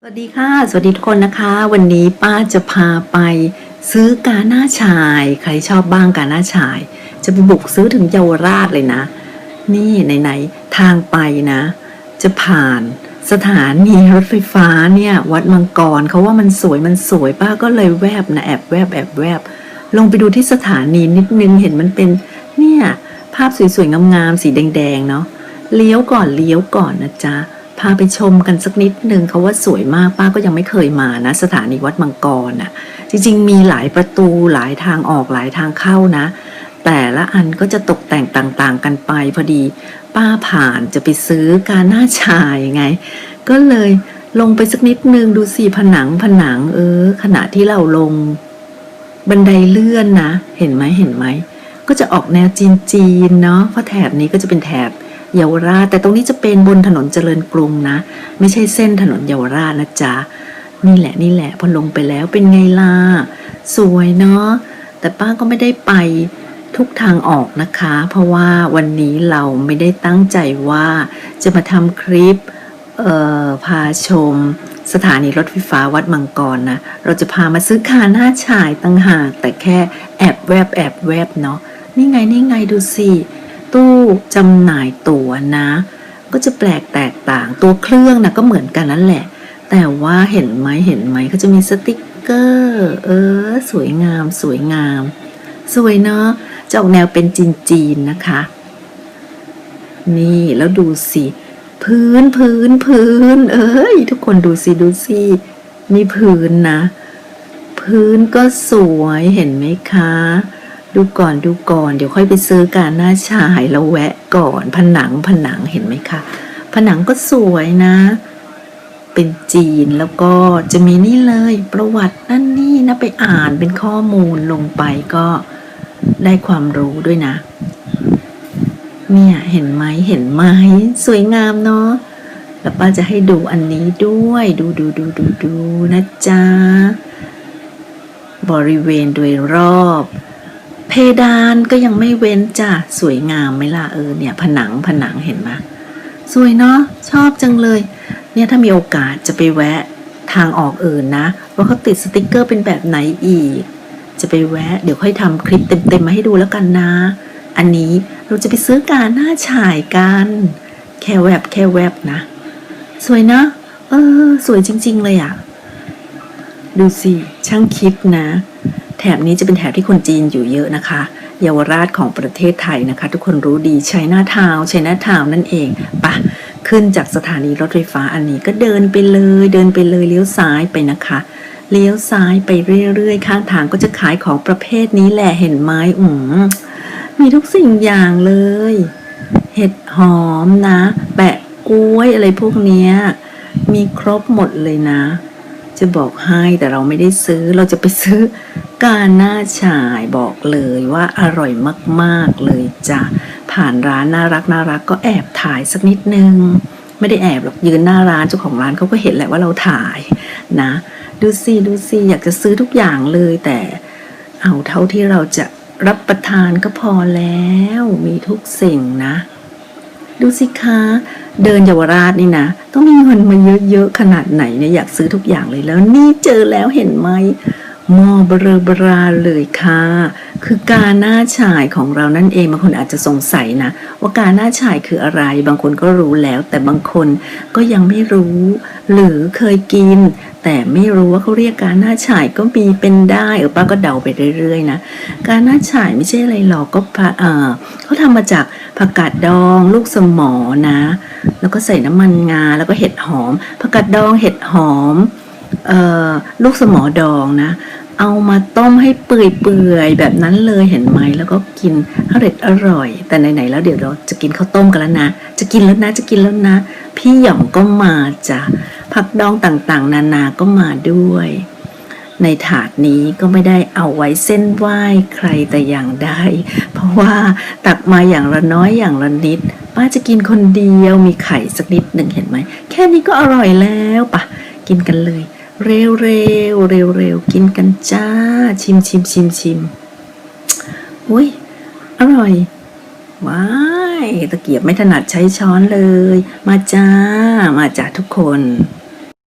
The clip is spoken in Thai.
สวัสดีค่ะ สวัสดีทุกคนนะคะ วันนี้ป้าจะพาไปซื้อกาหน้าชาย ใครชอบบ้างกาหน้าชาย จะไปบุกซื้อถึงเยาวราชเลยนะ นี่ไหนๆทางไปนะ จะผ่านสถานีรถไฟฟ้าเนี่ย วัดมังกรเขาว่ามันสวยมันสวยป้าก็เลยแวบนะแอบแวบแอบแวบลงไปดูที่สถานีนิดนึงเห็นมันเป็นเนี่ยภาพสวยๆงามๆสีแดงๆเนาะเลี้ยวก่อนเลี้ยวก่อนนะจ๊ะ พาไปชมกันสักนิดหนึ่งเขาว่าสวยมากป้าก็ยังไม่เคยมานะ สถานีวัดมังกรน่ะ จริงๆ มีหลายประตูหลายทางออกหลายทางเข้านะ แต่ละอันก็จะตกแต่งต่างๆ กันไปพอดี ป้าผ่านจะไปซื้อการหน้าชายไง ก็เลยลงไปสักนิดนึงดูสิผนังผนัง เออ ขณะที่เราลง บันไดเลื่อนนะ เห็นไหมเห็นไหมก็จะออกแนวจีนๆเนาะเพราะแถบนี้ก็จะเป็นแถบ เยาวราช แต่ตรงนี้จะเป็นบนถนนเจริญกรุงนะ ไม่ใช่เส้นถนนเยาวราชนะจ๊ะนี่แหละนี่แหละพอลงไปแล้วเป็นไงล่ะสวยเนาะแต่ป้าก็ไม่ได้ไปทุกทางออกนะคะ เพราะว่าวันนี้เราไม่ได้ตั้งใจว่าจะมาทำคลิปพาชมสถานีรถไฟฟ้าวัดมังกรนะ เราจะพามาซื้อคาหน้าฉายตั้งหากแต่แค่แอบแวบแอบแวบเนาะนี่ไงนี่ไงดูสิ ตู้จำหน่ายตั๋วนะ ก็จะแปลกแตกต่างตัวเครื่องนะก็เหมือนกันนั่นแหละ แต่ว่าเห็นไหมเห็นไหมเขาจะมีสติกเกอร์เออ สวยงาม สวยงาม สวยเนาะจะออกแนวเป็นจีนๆนะคะ นี่แล้วดูสิพื้นพื้นพื้น เอ้ย ทุกคนดูสิดูสินี่พื้นนะ พื้นก็สวยเห็นไหมคะ ดูก่อนดูก่อน เดี๋ยวค่อยไปซื้อการหน้าชายแล้วแวะก่อน ผนังผนังเห็นไหมคะ ผนังก็สวยนะ เป็นจีนแล้วก็จะมีนี่เลยประวัตินั่นนี่นะไปอ่านเป็นข้อมูลลงไปก็ได้ความรู้ด้วยนะ เนี่ยเห็นไหมเห็นไหมสวยงามเนาะแล้วป้าจะให้ดูอันนี้ด้วย ดูดูดูดูดูนะจ๊ะบริเวณโดยรอบ เพดานก็ยังไม่เว้นจ้ะสวยงามไหมล่ะเออเนี่ยผนังผนังเห็นไหมสวยเนาะชอบจังเลย เนี่ยถ้ามีโอกาสจะไปแวะทางออกอื่นนะ ว่าเขาติดสติกเกอร์เป็นแบบไหนอีก จะไปแวะ เดี๋ยวค่อยทำคลิปเต็มๆมาให้ดูแล้วกันนะ อันนี้เราจะไปซื้อการหน้าฉายกัน แค่แวบแค่แวบนะ สวยนะเออ สวยจริง ๆ เลยอะ่ะ ดูสิ ช่างคิดนะ แถบนี้จะเป็นแถบที่คนจีนอยู่เยอะนะคะ เยาวราชของประเทศไทยนะคะ ทุกคนรู้ดีชัยนาทาวชัยนาทาวนั่นเองปะขึ้นจากสถานีรถไฟฟ้าอันนี้ก็เดินไปเลย เดินไปเลยเลี้ยวซ้ายไปนะคะ เลี้ยวซ้ายไปเรื่อยๆ ข้างทางก็จะขายของประเภทนี้แหละเห็นไหมอืมมีทุกสิ่งอย่างเลย เห็ดหอมนะ แปะกล้วยอะไรพวกเนี้ยมีครบหมดเลยนะ จะบอกให้แต่เราไม่ได้ซื้อเราจะไปซื้อ การหน้าฉายบอกเลยว่าอร่อยมากๆเลยจ้ะผ่านร้านน่ารักน่ารักก็แอบถ่ายสักนิดนึง ไม่ได้แอบหรอกยืนหน้าร้านเจ้าของร้านเขาก็เห็นแหละว่าเราถ่ายนะ ดูสิดูสิอยากจะซื้อทุกอย่างเลยแต่เอาเท่าที่เราจะรับประทานก็พอแล้ว มีทุกสิ่งนะ ดูสิคะเดินเยาวราชนี่นะ ต้องมีเงินมาเยอะๆขนาดไหนเนี่ยอยากซื้อทุกอย่างเลยแล้วนี่เจอแล้วเห็นไหม หมอเบรบราเลยค่ะ คือการหน้าฉายของเรานั่นเองบางคนอาจจะสงสัยนะ ว่าการหน้าฉายคืออะไร บางคนก็รู้แล้ว แต่บางคนก็ยังไม่รู้ หรือเคยกิน แต่ไม่รู้ว่าเขาเรียกการหน้าฉายก็มีเป็นได้เออป้าก็เดาไปเรื่อยๆนะการหน้าฉายไม่ใช่อะไรหรอกก็เออเขาทำมาจากผักกาดดองลูกสมอนะ แล้วก็ใส่น้ำมันงาแล้วก็เห็ดหอมผักกาดดองเห็ดหอมลูกสมอดองนะ เอามาต้มให้เปื่อยๆแบบนั้นเลยเห็นไหมแล้วก็กินอร่อยอร่อย แต่ไหนๆแล้วเดี๋ยวเราจะกินข้าวต้มกันแล้วนะ จะกินแล้วนะจะกินแล้วนะ พี่หย่องก็มาจ้ะผักดองต่างๆ นานาก็มาด้วย ในถาดนี้ก็ไม่ได้เอาไว้เส้นไหว้ใครแต่อย่างใดเพราะว่าตักมาอย่างละน้อยอย่างละนิด ป้าจะกินคนเดียวมีไข่สักนิดหนึ่งเห็นไหมแค่นี้ก็อร่อยแล้วปะกินกันเลย เร็วเร็วเร็วเร็วกินกันจ้า ชิมชิมชิมชิมอุ้ยอร่อย ว้ายตะเกียบไม่ถนัดใช้ช้อนเลย มาจ้า มาจ้าทุกคน